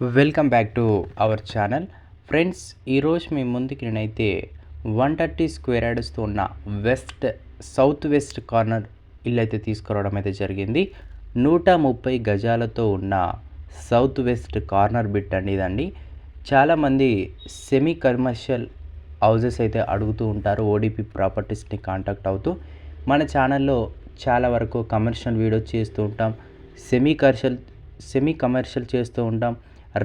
Welcome back to our channel. Friends ఈరోజు మీ ముందుకి నేనైతే వన్ థర్టీ స్క్వేర్ యార్డ్స్తో ఉన్న వెస్ట్ సౌత్ వెస్ట్ కార్నర్ ఇల్లు అయితే తీసుకురావడం అయితే జరిగింది. నూట ముప్పై గజాలతో ఉన్న సౌత్ వెస్ట్ కార్నర్ బిట్ అండి ఇదండి. చాలామంది సెమీ కమర్షియల్ హౌజెస్ అయితే అడుగుతూ ఉంటారు ఓడిపి ప్రాపర్టీస్ని కాంటాక్ట్ అవుతూ. మన ఛానల్లో చాలా వరకు కమర్షియల్ వీడియో చేస్తూ ఉంటాం సెమీ కమర్షియల్ సెమీ కమర్షియల్ చేస్తూ ఉంటాం.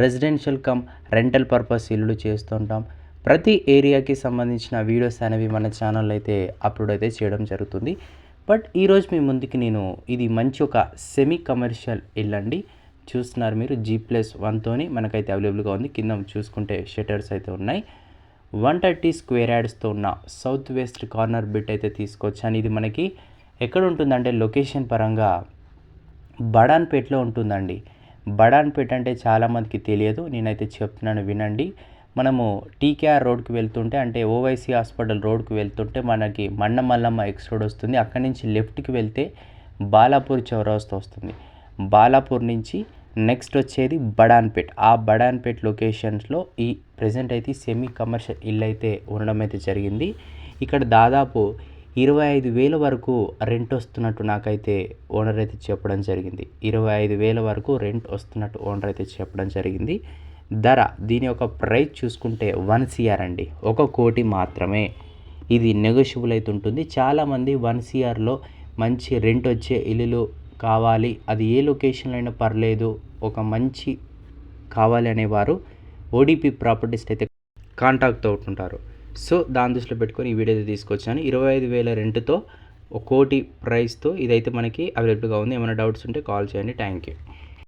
రెసిడెన్షియల్ కమ్ రెంటల్ పర్పస్ ఇల్లు చేస్తూ ఉంటాం. ప్రతి ఏరియాకి సంబంధించిన వీడియోస్ అనేవి మన ఛానల్ అయితే అప్లోడ్ అయితే చేయడం జరుగుతుంది. బట్ ఈరోజు మీ ముందుకి నేను ఇది మంచి ఒక సెమీ కమర్షియల్ ఇల్లు అండి. చూస్తున్నారు మీరు జీ ప్లస్ వన్తోని మనకైతే అవైలబుల్గా ఉంది. కింద చూసుకుంటే షటర్స్ అయితే ఉన్నాయి. వన్ థర్టీ స్క్వేర్ యాడ్స్తో ఉన్న సౌత్ వెస్ట్ కార్నర్ బిట్ అయితే తీసుకొచ్చాను ఇది మనకి ఎక్కడ ఉంటుందంటే లొకేషన్ పరంగా బడాన్పేట్లో ఉంటుందండి. బడాన్పేట్ అంటే చాలామందికి తెలియదు. నేనైతే చెప్తున్నాను వినండి. మనము టీకేఆర్ రోడ్కి వెళ్తుంటే అంటే ఓవైసీ హాస్పిటల్ రోడ్కి వెళ్తుంటే మనకి మన్న మల్లమ్మ ఎక్స్ రోడ్ వస్తుంది. అక్కడి నుంచి లెఫ్ట్కి వెళ్తే బాలాపూర్ చౌరస్తా వస్తుంది. బాలాపూర్ నుంచి నెక్స్ట్ వచ్చేది బడాన్పేట్ ఆ బడాన్పేట్ లొకేషన్స్లో ఈ ప్రజెంట్ అయితే సెమీ కమర్షియల్ ఇల్లు అయితే ఉండడం అయితే జరిగింది. ఇక్కడ దాదాపు ఇరవై ఐదు వేల వరకు రెంట్ వస్తున్నట్టు నాకైతే ఓనర్ అయితే చెప్పడం జరిగింది. ఇరవై ఐదు వేల వరకు రెంట్ వస్తున్నట్టు ఓనర్ అయితే చెప్పడం జరిగింది. ధర దీని యొక్క ప్రైస్ చూసుకుంటే వన్ సిఆర్ అండి. ఒక కోటి మాత్రమే. ఇది నెగోషియబుల్ అయితే ఉంటుంది. చాలామంది వన్ సిఆర్లో మంచి రెంట్ వచ్చే ఇల్లులు కావాలి. అది ఏ లొకేషన్లో అయినా పర్లేదు. ఒక మంచి కావాలి అనేవారు ఓడిపి ప్రాపర్టీస్ అయితే కాంటాక్ట్ అవుతుంటారు సో దాని దృష్టిలో పెట్టుకొని ఈ వీడియో అయితే తీసుకొచ్చాను. ఇరవై ఐదు వేల రెంట్తో ఒక కోటి ప్రైస్తో ఇదైతే మనకి అవైలబుల్గా ఉంది. ఏమైనా డౌట్స్ ఉంటే కాల్ చేయండి. Thank you.